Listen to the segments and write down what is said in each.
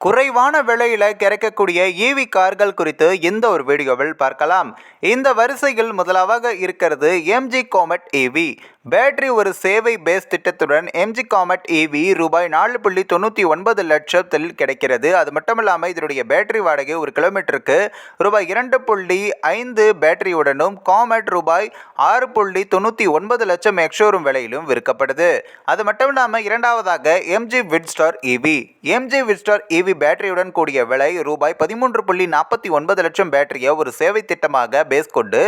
குறைவான விலையில் கிடைக்கக்கூடிய ஈவி கார்கள் குறித்து இந்த ஒரு வீடியோவில் பார்க்கலாம். இந்த வரிசையில் முதலாக இருக்கிறது எம்ஜி காமெட் ஈவி பேட்டரி ஒரு சேவை பேஸ் திட்டத்துடன் எம்ஜி காமெட் ஈவி ரூபாய் நாலு புள்ளி தொண்ணூற்றி ஒன்பது லட்சத்தில் கிடைக்கிறது. அது மட்டும் இல்லாமல் இதனுடைய பேட்டரி வாடகை ஒரு கிலோமீட்டருக்கு ரூபாய் இரண்டு புள்ளி ஐந்து பேட்டரியுடனும் காமெட் ரூபாய் ஆறு புள்ளி தொண்ணூற்றி ஒன்பது லட்சம் எக்ஷோரூம் விலையிலும் விற்கப்படுது. அது மட்டும் இல்லாமல் இரண்டாவதாக MG Windsor EV MG Windsor EV பேட்டரியுடன் கூடிய விலை ரூபாய் பதிமூன்று புள்ளி நாற்பத்தி ஒன்பது லட்சம் பேட்டரியை ஒரு சேவை திட்டமாக பேஸ் கொண்டு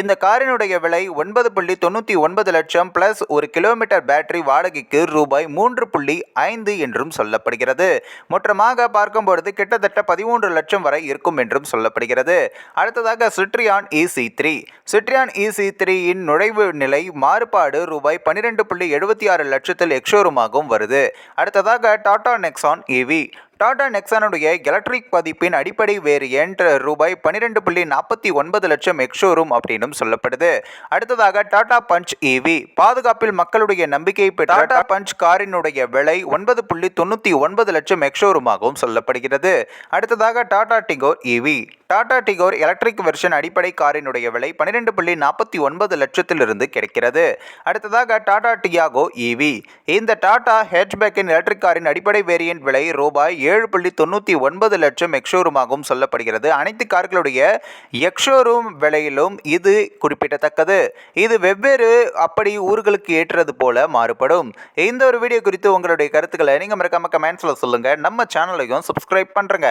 இந்த காரினுடைய விலை ஒன்பது புள்ளி தொண்ணூற்றி ஒன்பது லட்சம் பிளஸ் ஒரு கிலோமீட்டர் பேட்டரி வாடகைக்கு ரூபாய் மூன்று புள்ளி ஐந்து என்றும் சொல்லப்படுகிறது. மொத்தமாக பார்க்கும்பொழுது கிட்டத்தட்ட பதிமூன்று லட்சம் வரை இருக்கும் என்றும் சொல்லப்படுகிறது. அடுத்ததாக Citroen EC three Citroen EC த்ரீயின் நுழைவு நிலை மாறுபாடு ரூபாய் பன்னிரெண்டு புள்ளி எழுபத்தி ஆறு லட்சத்தில் எக்ஷோரூமாகவும் வருது. அடுத்ததாக டாடா நெக்ஸான் இவி டாடா நெக்ஸானுடைய எலக்ட்ரிக் பதிப்பின் அடிப்படை வேரியன்ட் ரூபாய் பன்னிரெண்டு புள்ளி நாற்பத்தி ஒன்பது லட்சம் எக்ஷோரூம் அப்படின்னும் சொல்லப்படுது. அடுத்ததாக டாடா பஞ்ச் இவி பாதுகாப்பில் மக்களுடைய நம்பிக்கையை பெற்ற டாடா பஞ்ச் காரினுடைய விலை ஒன்பது புள்ளி தொண்ணூற்றி ஒன்பது லட்சம் எக்ஷோரூமாகவும் சொல்லப்படுகிறது. அடுத்ததாக Tata Tigor EV Tata Tigor electric version அடிப்படை காரினுடைய விலை பன்னிரெண்டு புள்ளி நாற்பத்தி ஒன்பது லட்சத்திலிருந்து கிடைக்கிறது. அடுத்ததாக டாடா டியாகோ இவி இந்த டாடா ஹேட்ச்பேக்கின் எலக்ட்ரிக் காரின் அடிப்படை வேரியன்ட் விலை ரூபாய் ஏழு புள்ளி தொண்ணூற்றி ஒன்பது லட்சம் எக்ஷோரூமாகவும் சொல்லப்படுகிறது. அனைத்து கார்களுடைய எக்ஷோரூம் விலையிலும் இது குறிப்பிடத்தக்கது. இது வெவ்வேறு அப்படி ஊர்களுக்கு ஏற்றது போல மாறுபடும். இந்த ஒரு வீடியோ குறித்து உங்களுடைய கருத்துக்களை நீங்கள் மறக்காம கமெண்ட்ஸில் சொல்லுங்கள் நம்ம சேனலையும் சப்ஸ்கிரைப் பண்ணுறங்க